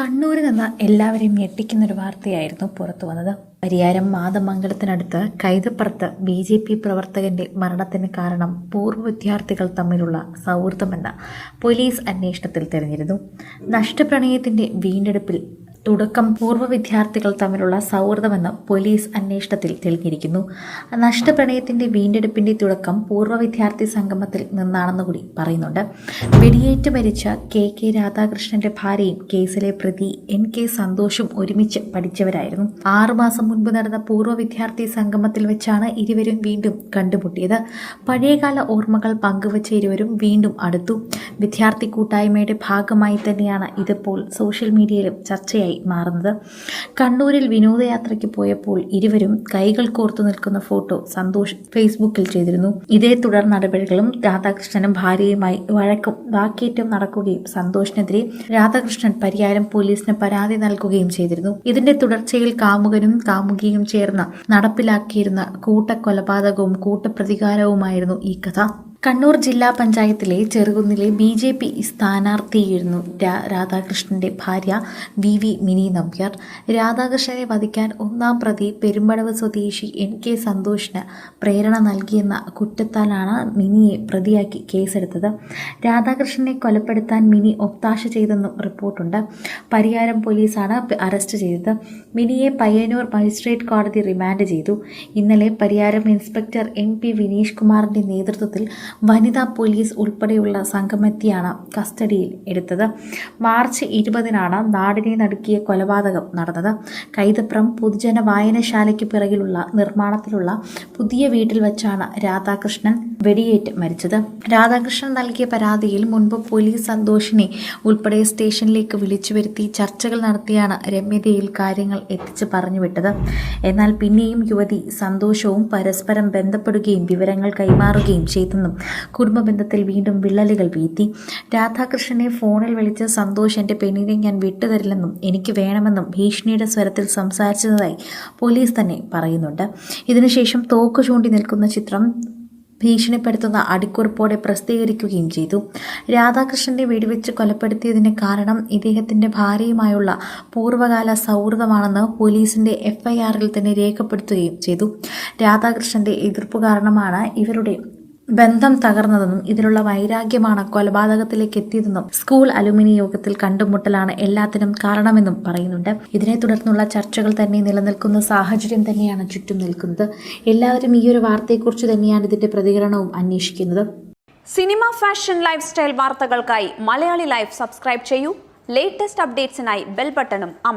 കണ്ണൂരിൽ നിന്ന് എല്ലാവരെയും ഞെട്ടിക്കുന്നൊരു വാർത്തയായിരുന്നു പുറത്തു വന്നത്. പരിയാരം മാതമംഗലത്തിനടുത്ത് കൈതപ്പുറത്ത് ബി ജെ പി പ്രവർത്തകന്റെ മരണത്തിന് കാരണം പൂർവ വിദ്യാർത്ഥികൾ തമ്മിലുള്ള സൗഹൃദമെന്ന് പോലീസ് അന്വേഷണത്തിൽ തെളിഞ്ഞിരുന്നു. നഷ്ടപ്രണയത്തിന്റെ വീണ്ടെടുപ്പിൽ തുടക്കം പൂർവ വിദ്യാർത്ഥികൾ തമ്മിലുള്ള സൗഹൃദമെന്ന് പോലീസ് അന്വേഷണത്തിൽ തെളിഞ്ഞിരിക്കുന്നു. നഷ്ടപ്രണയത്തിന്റെ വീണ്ടെടുപ്പിന്റെ തുടക്കം പൂർവ വിദ്യാർത്ഥി സംഗമത്തിൽ നിന്നാണെന്ന് കൂടി പറയുന്നുണ്ട്. വെടിയേറ്റ് മരിച്ച കെ കെ രാധാകൃഷ്ണന്റെ ഭാര്യയും കേസിലെ പ്രതി എൻ കെ സന്തോഷും ഒരുമിച്ച് പഠിച്ചവരായിരുന്നു. ആറുമാസം മുൻപ് നടന്ന പൂർവ വിദ്യാർത്ഥി സംഗമത്തിൽ വെച്ചാണ് ഇരുവരും വീണ്ടും കണ്ടുമുട്ടിയത്. പഴയകാല ഓർമ്മകൾ പങ്കുവച്ച ഇരുവരും വീണ്ടും അടുത്തു. വിദ്യാർത്ഥി കൂട്ടായ്മയുടെ ഭാഗമായി തന്നെയാണ് ഇതിപ്പോൾ സോഷ്യൽ മീഡിയയിലും ചർച്ചയായി മാറുന്നത്. കണ്ണൂരിൽ വിനോദയാത്രയ്ക്ക് പോയപ്പോൾ ഇരുവരും കൈകൾ കോർത്തു നിൽക്കുന്ന ഫോട്ടോ സന്തോഷ് ഫേസ്ബുക്കിൽ ചെയ്തിരുന്നു. ഇതേ തുടർ നടപടികളും രാധാകൃഷ്ണനും ഭാര്യയുമായി വഴക്കും വാക്കേറ്റവും നടക്കുകയും സന്തോഷിനെതിരെ രാധാകൃഷ്ണൻ പരിയാരം പോലീസിന് പരാതി നൽകുകയും ചെയ്തിരുന്നു. ഇതിന്റെ തുടർച്ചയിൽ കാമുകനും കാമുകിയും ചേർന്ന് നടപ്പിലാക്കിയിരുന്ന കൂട്ടക്കൊലപാതകവും കൂട്ടപ്രതികാരവുമായിരുന്നു ഈ കഥ. കണ്ണൂർ ജില്ലാ പഞ്ചായത്തിലെ ചെറുകുന്നിലെ ബി ജെ പി സ്ഥാനാർത്ഥിയായിരുന്നു രാധാകൃഷ്ണന്റെ ഭാര്യ വി വി മിനി നമ്പ്യാർ. രാധാകൃഷ്ണനെ വധിക്കാൻ ഒന്നാം പ്രതി പെരുമ്പടവ് സ്വദേശി എൻ കെ സന്തോഷിന് പ്രേരണ നൽകിയെന്ന കുറ്റത്താലാണ് മിനിയെ പ്രതിയാക്കി കേസെടുത്തത്. രാധാകൃഷ്ണനെ കൊലപ്പെടുത്താൻ മിനി ഒത്താശ ചെയ്തെന്നും റിപ്പോർട്ടുണ്ട്. പരിയാരം പോലീസാണ് അറസ്റ്റ് ചെയ്തത്. മിനിയെ പയ്യന്നൂർ മജിസ്ട്രേറ്റ് കോടതി റിമാൻഡ് ചെയ്തു. ഇന്നലെ Pariyaram inspector M P Vineesh കുമാറിന്റെ നേതൃത്വത്തിൽ വനിതാ പോലീസ് ഉൾപ്പെടെയുള്ള സംഘമെത്തിയാണ് കസ്റ്റഡിയിൽ എടുത്തത്. മാർച്ച് ഇരുപതിനാണ് നാടിനെ നടുക്കിയ കൊലപാതകം നടന്നത്. കൈതപ്രം പൊതുജന വായനശാലയ്ക്ക് പിറകിലുള്ള നിർമ്മാണത്തിലുള്ള പുതിയ വീട്ടിൽ വെച്ചാണ് രാധാകൃഷ്ണൻ വെടിയേറ്റ് മരിച്ചത്. രാധാകൃഷ്ണൻ നൽകിയ പരാതിയിൽ മുൻപ് പോലീസ് സന്തോഷിനെ ഉൾപ്പെടെ സ്റ്റേഷനിലേക്ക് വിളിച്ചു വരുത്തി ചർച്ചകൾ നടത്തിയാണ് രമ്യതയിൽ കാര്യങ്ങൾ എത്തിച്ച് പറഞ്ഞുവിട്ടത്. എന്നാൽ പിന്നെയും യുവതി സന്തോഷവും പരസ്പരം ബന്ധപ്പെടുകയും വിവരങ്ങൾ കൈമാറുകയും ചെയ്തെന്നും കുടുംബ ബന്ധത്തിൽ വീണ്ടും വിള്ളലുകൾ വീഴ്ത്തി. രാധാകൃഷ്ണനെ ഫോണിൽ വിളിച്ച് സന്തോഷ് എന്റെ പെണ്ണിനെ ഞാൻ വിട്ടുതരില്ലെന്നും എനിക്ക് വേണമെന്നും ഭീഷണിയുടെ സ്വരത്തിൽ സംസാരിച്ചതായി പോലീസ് തന്നെ പറയുന്നുണ്ട്. ഇതിനുശേഷം തോക്ക് ചൂണ്ടി നിൽക്കുന്ന ചിത്രം ഭീഷണിപ്പെടുത്തുന്ന അടിക്കുറിപ്പോടെ പ്രസിദ്ധീകരിക്കുകയും ചെയ്തു. രാധാകൃഷ്ണന്റെ വെടിവെച്ച് കൊലപ്പെടുത്തിയതിന് കാരണം ഇദ്ദേഹത്തിന്റെ ഭാര്യയുമായുള്ള പൂർവകാല സൗഹൃദമാണെന്ന് പോലീസിന്റെ എഫ്ഐആറിൽ തന്നെ രേഖപ്പെടുത്തുകയും ചെയ്തു. രാധാകൃഷ്ണന്റെ എതിർപ്പ് കാരണമാണ് ഇവരുടെ ബന്ധം തകർന്നതെന്നും ഇതിലുള്ള വൈരാഗ്യമാണ് കൊലപാതകത്തിലേക്ക് എത്തിയതെന്നും സ്കൂൾ അലുമിനി യോഗത്തിൽ കണ്ടുമുട്ടലാണ് എല്ലാത്തിനും കാരണമെന്നും പറയുന്നുണ്ട്. ഇതിനെ തുടർന്നുള്ള ചർച്ചകൾ തന്നെ നിലനിൽക്കുന്ന സാഹചര്യം തന്നെയാണ് ചുറ്റും നിൽക്കുന്നത്. എല്ലാവരും ഈ ഒരു വാർത്തയെക്കുറിച്ച് തന്നെയാണ് ഇതിന്റെ പ്രതികരണവും അന്വേഷിക്കുന്നത്. സിനിമ ഫാഷൻ ലൈഫ് സ്റ്റൈൽ വാർത്തകൾക്കായി മലയാളി ലൈഫ് സബ്സ്ക്രൈബ് ചെയ്യൂ. ലേറ്റസ്റ്റ് അപ്ഡേറ്റ്സിനായി ബെൽ ബട്ടണും അമർ